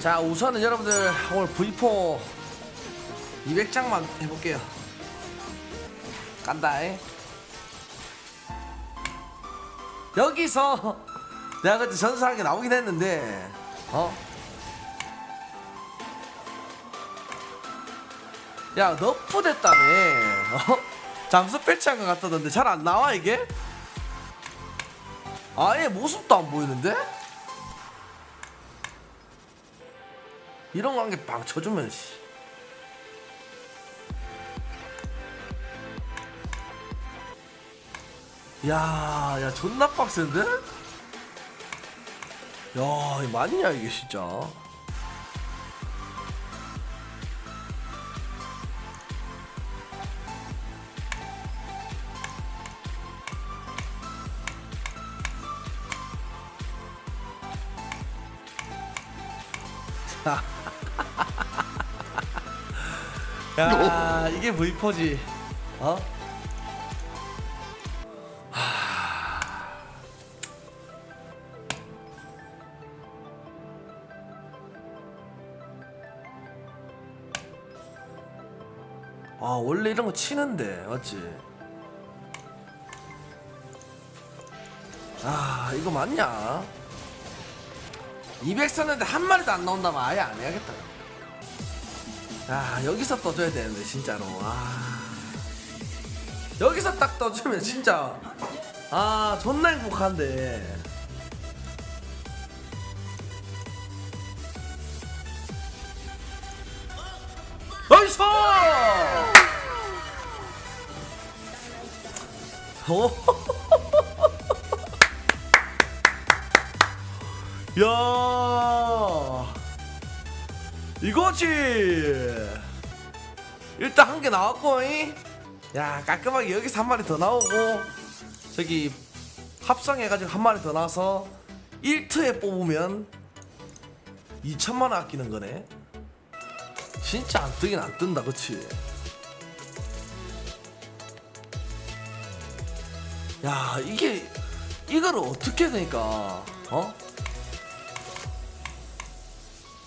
자 우선은 여러분들 오늘 V4 200장만 해볼게요 간다잉 여기서 내가 그때 전사한 게 나오긴 했는데 어? 야 너프 됐다며 어? 잠수 배치한 것 같다던데 잘 안 나와 이게? 아예 모습도 안 보이는데? 이런 관계 빵 쳐주면 씨. 야, 야 존나 빡센데? 야, 이 맞냐 이게 진짜? 야, 이게 V4지. 어? 아 원래 이런 거 치는데 맞지? 아 이거 맞냐? 200 썼는데 한 마리도 안 나온다면 아예 안 해야겠다. 야 여기서 떠줘야 되는데 진짜로. 아. 여기서 딱 떠주면 진짜. 아 존나 행복한데. 어이소 오 야 이거지 일단 한 개 나왔고 잉? 야 깔끔하게 여기서 한 마리 더 나오고 저기 합성해가지고 한 마리 더 나와서 1트에 뽑으면 2천만 원 아끼는 거네 진짜 안 뜨긴 안 뜬다 그치 야 이게 이거를 어떻게 되니까 어?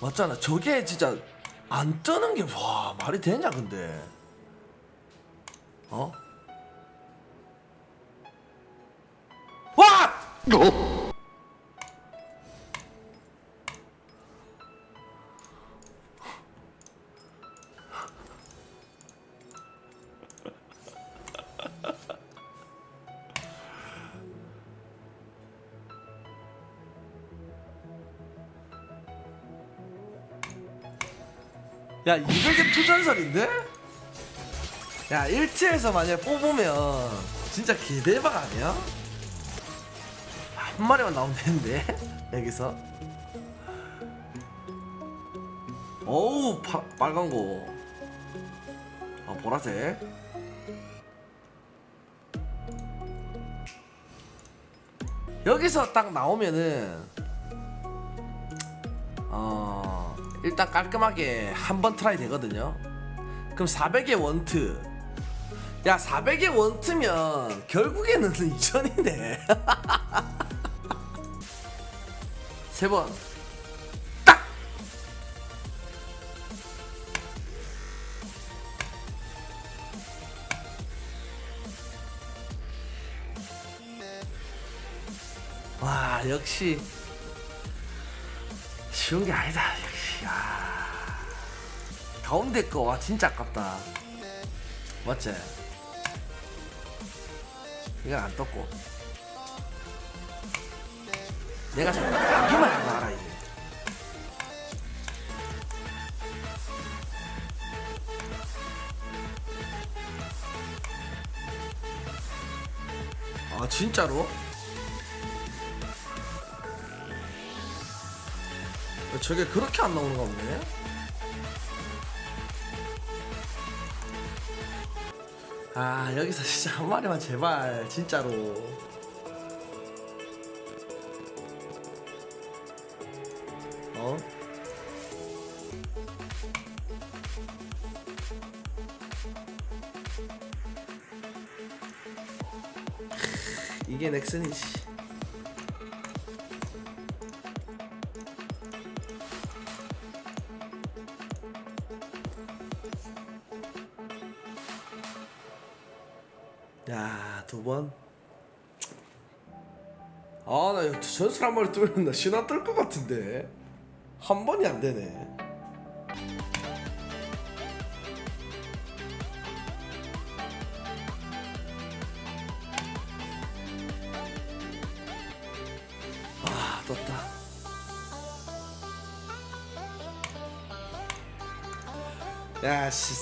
맞잖아 저게 진짜 안 뜨는 게 와 말이 되냐 근데 어? 와! 야 200의 투전설인데? 야 1티에서 만약에 뽑으면 진짜 개대박 아니야? 한 마리만 나오면 되는데 여기서 어우 파, 빨간 거 아, 보라색 여기서 딱 나오면은 일단 깔끔하게 한 번 트라이 되거든요. 그럼 400의 원트. 야 400의 원트면 결국에는 2000이네 세 번. 딱! 와 역시 쉬운 게 아니다. 역시 아 가운데 거. 와 진짜 아깝다. 맞지? 이건 안 떴고. 내가 좀 여기만 하지 마라 이게. 아 진짜로? 저게 그렇게 안 나오는 가 보네. 아 여기서 진짜 한 마리만 제발 진짜로. 어? 이게 넥슨이지 아, 나 전술 한 마리 뜨면 나 신화 뜰 것 같은데. 한 번이 안 되네. 아, 떴다. 야, 씨.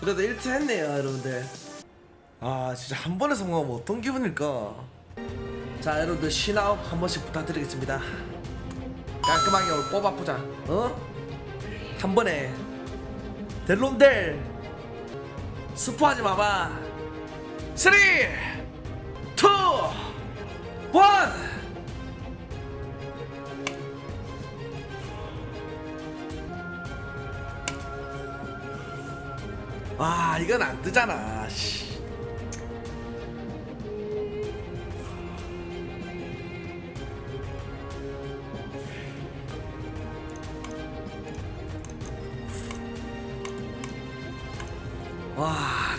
그래도 1트 했네요, 여러분들. 아, 진짜 한 번에 성공하면 어떤 기분일까? 자, 여러분들 신아웃 한 번씩 부탁드리겠습니다. 깔끔하게 오늘 뽑아보자. 어? 한 번에 델론델 스포하지 마봐. 3, 2, 1. 아 이건 안 뜨잖아 씨.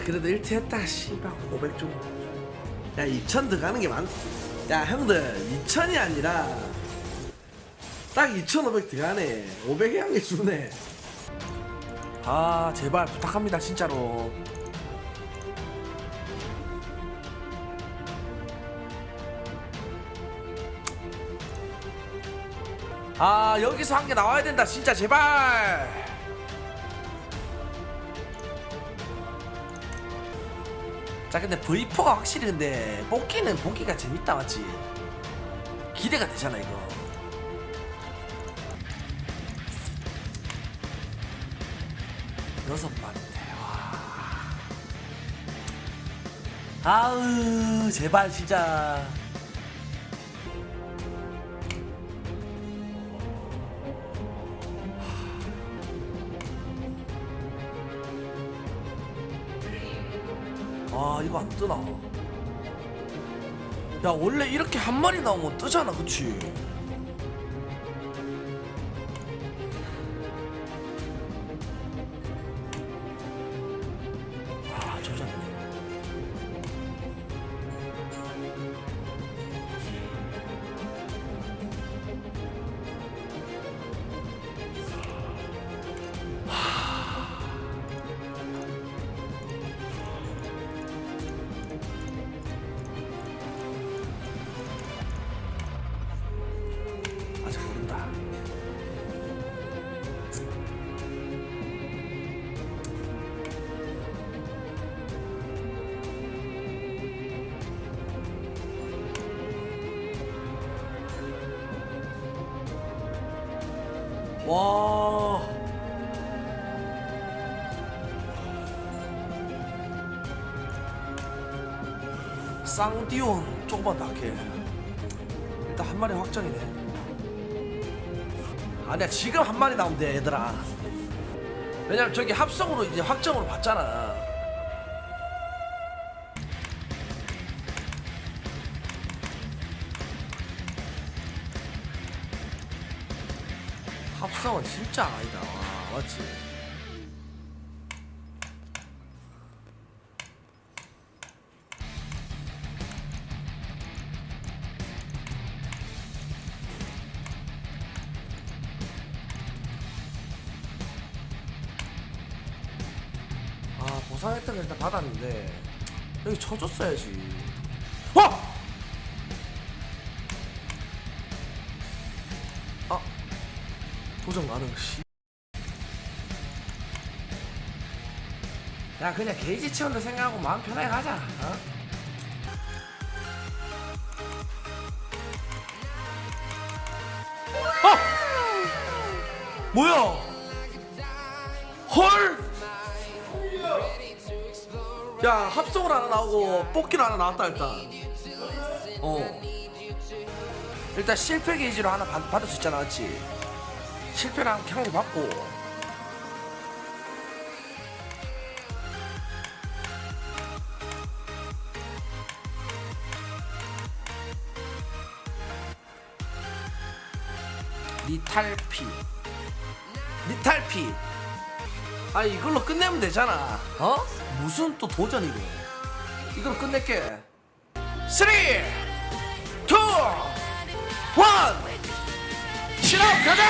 그래도 1트 했다 씨발. 500좀 야2000 들어가는 게 많... 야 형들 2000이 아니라 딱 2500 들어가네. 500에 한 개 주네. 아 제발 부탁합니다 진짜로. 아 여기서 한 개 나와야 된다 진짜 제발 자 근데 V4가 확실히 근데 뽑기는 보기가 재밌다 맞지? 기대가 되잖아 이거. 여섯 마리인데 와. 아으 제발 진짜 아 이거 안 뜨나? 야 원래 이렇게 한 마리 나오면 뜨잖아 그치 쌍디온 조금만 낫게. 일단 한 마리 확정이네. 아니야 지금 한 마리 나오면 돼 얘들아. 왜냐면 저기 합성으로 이제 확정으로 봤잖아. 합성은 진짜 아니다. 와 맞지 여기 쳐줬어야지 와! 아 도전 가능 씨. 야 그냥 게이지 채운다 생각하고 마음 편하게 가자 어? 어! 뭐야 헐 야 합성을 하나 나오고 뽑기로 하나 나왔다 일단. 어. 일단 실패 게이지로 하나 받, 받을 수 있잖아 맞지? 한 향을 받고. 리탈피. 리탈피. 아 이걸로 끝내면 되잖아. 어? 무슨 또 도전이래? 이걸 끝낼게. 3 2 1 실업 가자!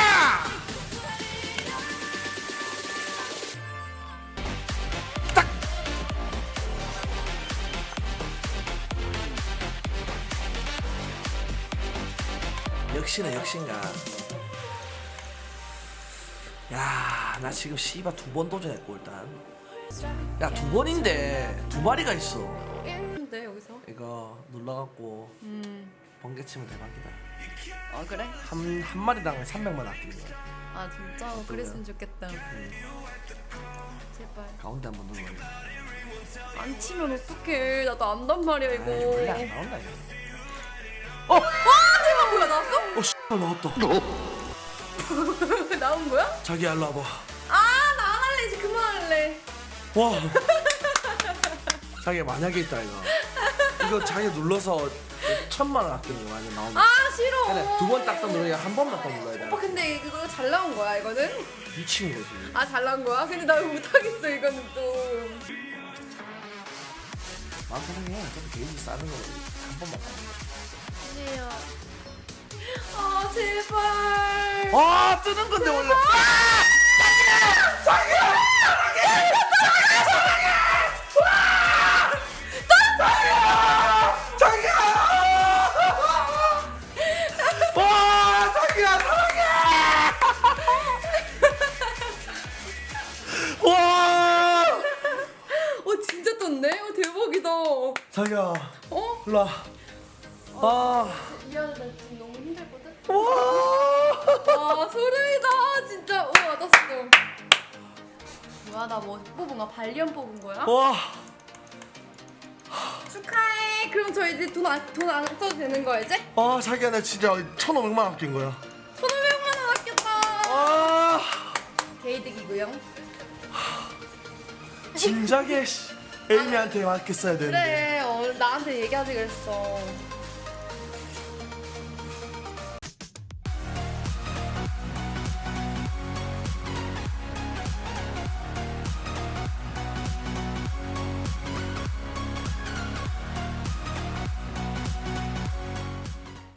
딱! 역시나 역신가. 야, 나 지금 씨바 두 번 도전했고 일단. 야, 두 번인데 두 마리가 있어. 근데 여기서 이거 눌러갖고 음. 번개 치면 대박이다. 아 그래? 한, 한 마리당 300만 아끼는 거야. 아 진짜 그랬으면 좋겠다 제발 가운데 한번 눌러. 안 치면 어떡해 나도 안단 말이야 이거 아이, 원래 안 나온다 이거. 아 대박 뭐야 나왔어? 어, 씨, 나왔다. 나온 거야? 자기 일로 와봐. 와. 자기 만약에 있다 이거. 이거 자기 눌러서 천만 원 아끼는 거 만약 나오면. 아 싫어 두번 딱딱 눌러야 한 번만 더 눌러야 돼. 오빠 근데 이거 잘 나온 거야 이거는? 미친 거지. 아 잘 나온 거야? 근데 나 못하겠어 이거는 또 마음 편하게 해. 어차피 게이지 싸는 거한 번만. 더. 아니야 아 제발 아 뜨는 건데 원래. 아 미안해 나 지금 너무 힘들거든 와. 아 소름이다 진짜 오 받았어 뭐야 나 뭐 뽑은 거야? 발리언 뽑은 거야? 와. 축하해 그럼 저 이제 돈안돈안 써도 되는 거야 이제? 아 자기야 나 진짜 1,500만 원 아낀 거야. 1500만 원 아꼈다 아 개이득이고요 진작에 씨, 에이미한테 맡겼어야 되는데. 그래 어, 나한테 얘기하지 그랬어